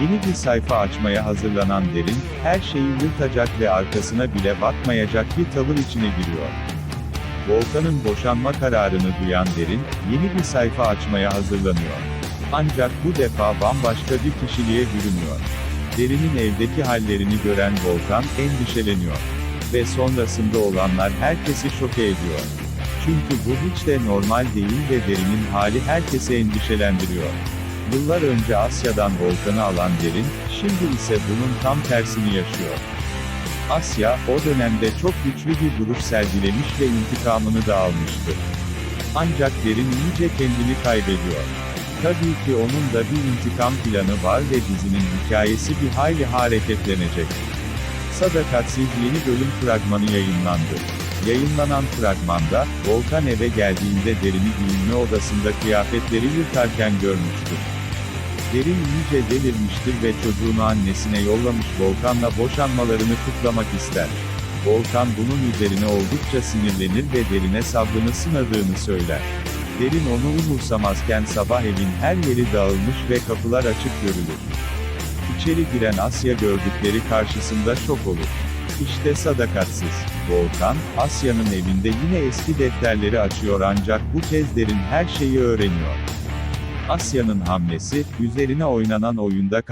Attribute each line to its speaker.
Speaker 1: Yeni bir sayfa açmaya hazırlanan Derin, her şeyi yırtacak ve arkasına bile bakmayacak bir tavır içine giriyor. Volkan'ın boşanma kararını duyan Derin, yeni bir sayfa açmaya hazırlanıyor. Ancak bu defa bambaşka bir kişiliğe bürünüyor. Derin'in evdeki hallerini gören Volkan, endişeleniyor. Ve sonrasında olanlar herkesi şoke ediyor. Çünkü bu hiç de normal değil ve Derin'in hali herkesi endişelendiriyor. Yıllar önce Asya'dan Volkan'ı alan Derin, şimdi ise bunun tam tersini yaşıyor. Asya, o dönemde çok güçlü bir duruş sergilemiş ve intikamını da almıştı. Ancak Derin iyice kendini kaybediyor. Tabii ki onun da bir intikam planı var ve dizinin hikayesi bir hayli hareketlenecek. Sadakatsiz yeni bölüm fragmanı yayınlandı. Yayınlanan fragmanda, Volkan eve geldiğinde Derin'i giyinme odasında kıyafetleri yırtarken görmüştür. Derin iyice delirmiştir ve çocuğunu annesine yollamış Volkan'la boşanmalarını kutlamak ister. Volkan bunun üzerine oldukça sinirlenir ve Derin'e sabrını sınadığını söyler. Derin onu umursamazken sabah evin her yeri dağılmış ve kapılar açık görülür. İçeri giren Asya gördükleri karşısında şok olur. İşte sadakatsiz. Volkan, Asya'nın evinde yine eski defterleri açıyor ancak bu kez Derin her şeyi öğreniyor. Asya'nın hamlesi, üzerine oynanan oyunda